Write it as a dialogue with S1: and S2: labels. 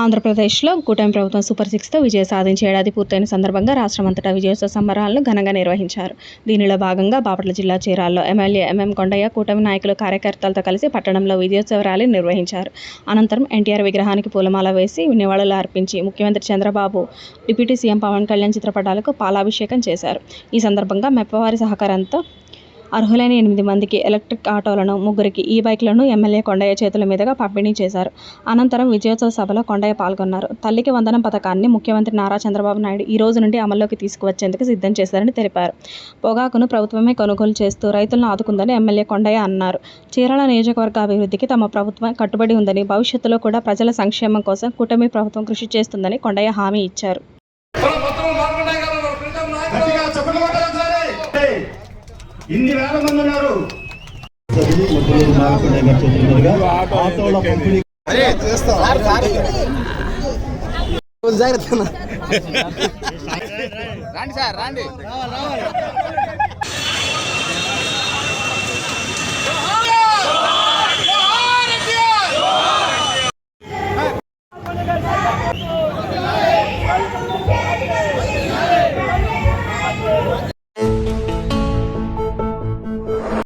S1: ఆంధ్రప్రదేశ్లో కూటమి ప్రభుత్వం సూపర్ సిక్స్తో విజయం సాధించి ఏడాది పూర్తయిన సందర్భంగా రాష్ట్రమంతటా విజయోత్సవ సంబరాలను ఘనంగా నిర్వహించారు. దీనిలో భాగంగా బాపట్ల జిల్లా చీరాల్లో ఎమ్మెల్యే ఎంఎం కొండయ్య కూటమి నాయకులు కార్యకర్తలతో కలిసి పట్టణంలో విజయోత్సవ ర్యాలీ నిర్వహించారు. అనంతరం ఎన్టీఆర్ విగ్రహానికి పూలమాల వేసి నివాళులు అర్పించి ముఖ్యమంత్రి చంద్రబాబు డిప్యూటీ సీఎం పవన్ కళ్యాణ్ చిత్రపటాలకు పాలాభిషేకం చేశారు. ఈ సందర్భంగా మెప్పవారి సహకారంతో అర్హులైన ఎనిమిది మందికి ఎలక్ట్రిక్ ఆటోలను ముగ్గురికి ఈ బైక్లను ఎమ్మెల్యే కొండయ్య చేతుల మీదుగా పంపిణీ చేశారు. అనంతరం విజయోత్సవ సభలో కొండయ్య పాల్గొన్నారు. తల్లికి వందనం పథకాన్ని ముఖ్యమంత్రి నారా చంద్రబాబు నాయుడు ఈ రోజు నుండి అమల్లోకి తీసుకువచ్చేందుకు సిద్ధం చేశారని తెలిపారు. పొగాకును ప్రభుత్వమే కొనుగోలు చేస్తూ రైతులను ఆదుకుందని ఎమ్మెల్యే కొండయ్య అన్నారు. చీరాల నియోజకవర్గ అభివృద్ధికి తమ ప్రభుత్వం కట్టుబడి ఉందని భవిష్యత్తులో కూడా ప్రజల సంక్షేమం కోసం కూటమి ప్రభుత్వం కృషి చేస్తుందని కొండయ్య హామీ ఇచ్చారు.
S2: ఇన్ని వేల మంది ఉన్నారు. ఆటోల పంపిణీ
S3: రండి సార్ రండి.